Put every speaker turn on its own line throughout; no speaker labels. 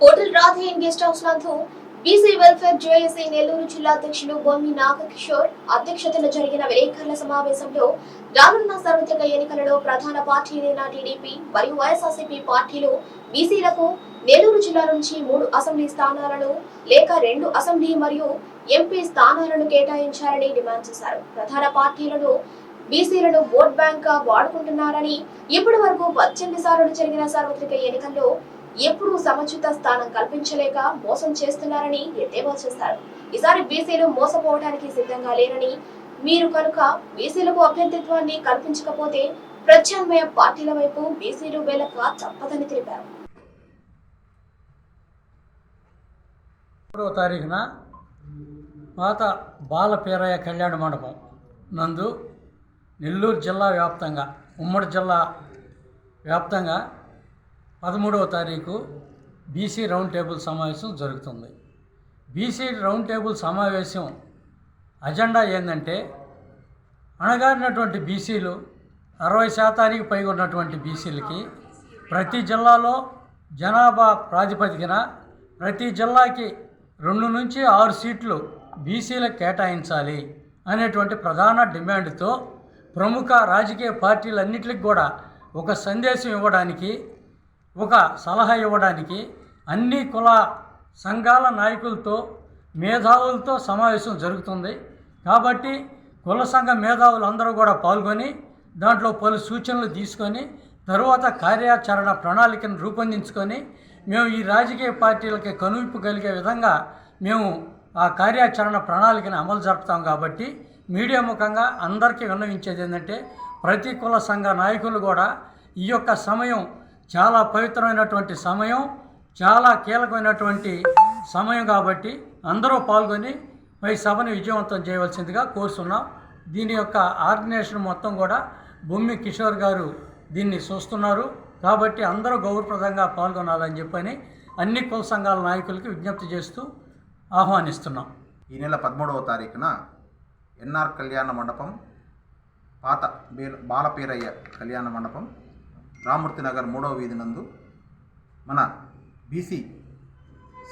Hotel Radheyan guest house నందు BC welfare JAC Nellore జిల్లా అధ్యక్షులు బొమ్మి నాగకిషోర్ అధ్యక్షతన జరిగిన విలేకరుల సమావేశంలో రానున్న సార్వత్రిక ఎన్నికలలో ప్రధాన పార్టీలైన టీడీపీ మరియు వైఎస్ఆర్సీపీ పార్టీలు బీసీలకు నెల్లూరు జిల్లా నుంచి మూడు అసెంబ్లీ స్థానాలను లేక రెండు అసెంబ్లీ మరియు ఎంపీ స్థానాలను కేటాయించాలని డిమాండ్ చేశారు. ప్రధాన పార్టీలను బీసీలను ఓట్ బ్యాంక్గా వాడుకుంటున్నారని ఇప్పటి వరకు పద్దెనిమిది సార్లు జరిగిన సార్వత్రిక ఎన్నికల్లో ఎప్పుడూ సముచిత స్థానం కల్పించలేక మోసం చేస్తున్నారని ఎద్దేవా చేశారు ఈసారి బీసీలు మోసపోవడానికి సిద్ధంగా లేరని మీరు కనుక బీసీలకు అభ్యర్థిత్వాన్ని కల్పించకపోతే ప్రత్యామ్నాయ పార్టీల వైపు బీసీలు వెళ్ళక తప్పదని తెలిపారు.
మూడవ తారీఖున మాత బాల పేరయ్య కళ్యాణ మండపం నందు నెల్లూరు జిల్లా వ్యాప్తంగా ఉమ్మడి జిల్లా వ్యాప్తంగా పదమూడవ తారీఖు బీసీ రౌండ్ టేబుల్ సమావేశం జరుగుతుంది. బీసీ రౌండ్ టేబుల్ సమావేశం అజెండా ఏంటంటే అణగారినటువంటి బీసీలు అరవై శాతానికి పైగా ఉన్నటువంటి బీసీలకి ప్రతి జిల్లాలో జనాభా ప్రాతిపదికన ప్రతి జిల్లాకి రెండు నుంచి ఆరు సీట్లు బీసీలకు కేటాయించాలి అనేటువంటి ప్రధాన డిమాండ్తో ప్రముఖ రాజకీయ పార్టీలన్నింటికి కూడా ఒక సందేశం ఇవ్వడానికి ఒక సలహా ఇవ్వడానికి అన్ని కుల సంఘాల నాయకులతో మేధావులతో సమావేశం జరుగుతుంది. కాబట్టి కుల సంఘ మేధావులు అందరూ కూడా పాల్గొని దాంట్లో పలు సూచనలు తీసుకొని తరువాత కార్యాచరణ ప్రణాళికను రూపొందించుకొని మేము ఈ రాజకీయ పార్టీలకి కనువిప్పు కలిగే విధంగా మేము ఆ కార్యాచరణ ప్రణాళికను అమలు జరుపుతాం. కాబట్టి మీడియా ముఖంగా అందరికీ విన్నవించేది ఏంటంటే ప్రతి కుల సంఘ నాయకులు కూడా ఈ యొక్క సమయం చాలా పవిత్రమైనటువంటి సమయం చాలా కీలకమైనటువంటి సమయం కాబట్టి అందరూ పాల్గొని ఈ సభను విజయవంతం చేయవలసిందిగా కోరుతున్నాం దీని యొక్క ఆర్గనైజేషన్ మొత్తం కూడా బొమ్మి కిషోర్ గారు దీన్ని చూస్తున్నారు. కాబట్టి అందరూ గౌరవప్రదంగా పాల్గొనాలని చెప్పని అన్ని కుల సంఘాల నాయకులకి విజ్ఞప్తి చేస్తూ ఆహ్వానిస్తున్నాం.
ఈ నెల పదమూడవ తారీఖున ఎన్ఆర్ కళ్యాణ మండపం పాత బీర బాలపీరయ్య కళ్యాణ మండపం రామూర్తి నగర్ మూడవ వీధి నందు మన బీసీ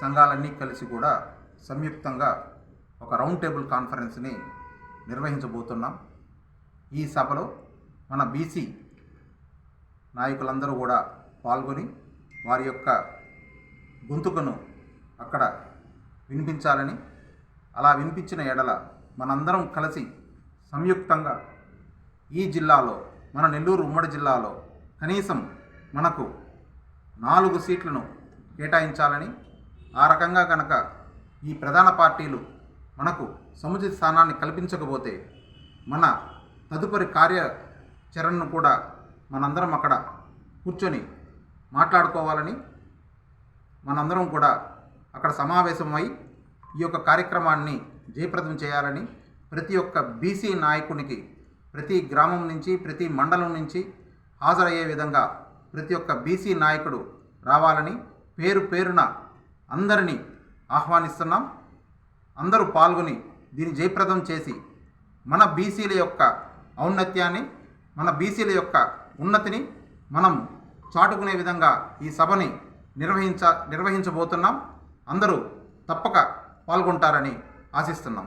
సంఘాలన్నీ కలిసి కూడా సంయుక్తంగా ఒక రౌండ్ టేబుల్ కాన్ఫరెన్స్ని నిర్వహించబోతున్నాం. ఈ సభలో మన బీసీ నాయకులందరూ కూడా పాల్గొని వారి యొక్క గొంతుకను అక్కడ వినిపించాలని అలా వినిపించిన ఎడల మనందరం కలిసి సంయుక్తంగా ఈ జిల్లాలో మన నెల్లూరు ఉమ్మడి జిల్లాలో కనీసం మనకు నాలుగు సీట్లను కేటాయించాలని ఆ రకంగా కనుక ఈ ప్రధాన పార్టీలు మనకు సముచిత స్థానాన్ని కల్పించకపోతే మన తదుపరి కార్యాచరణను కూడా మనందరం అక్కడ కూర్చొని మాట్లాడుకోవాలని మనందరం కూడా అక్కడ సమావేశమై ఈ యొక్క కార్యక్రమాన్ని జయప్రదం చేయాలని ప్రతి ఒక్క బీసీ నాయకునికి ప్రతి గ్రామం నుంచి ప్రతి మండలం నుంచి హాజరయ్యే విధంగా ప్రతి ఒక్క బీసీ నాయకుడు రావాలని పేరు పేరున అందరినీ ఆహ్వానిస్తున్నాం. అందరూ పాల్గొని దీన్ని జయప్రదం చేసి మన బీసీల యొక్క ఔన్నత్యాన్ని మన బీసీల యొక్క ఉన్నతిని మనం చాటుకునే విధంగా ఈ సభని నిర్వహించ నిర్వహించబోతున్నాం. అందరూ తప్పక పాల్గొంటారని ఆశిస్తున్నాం.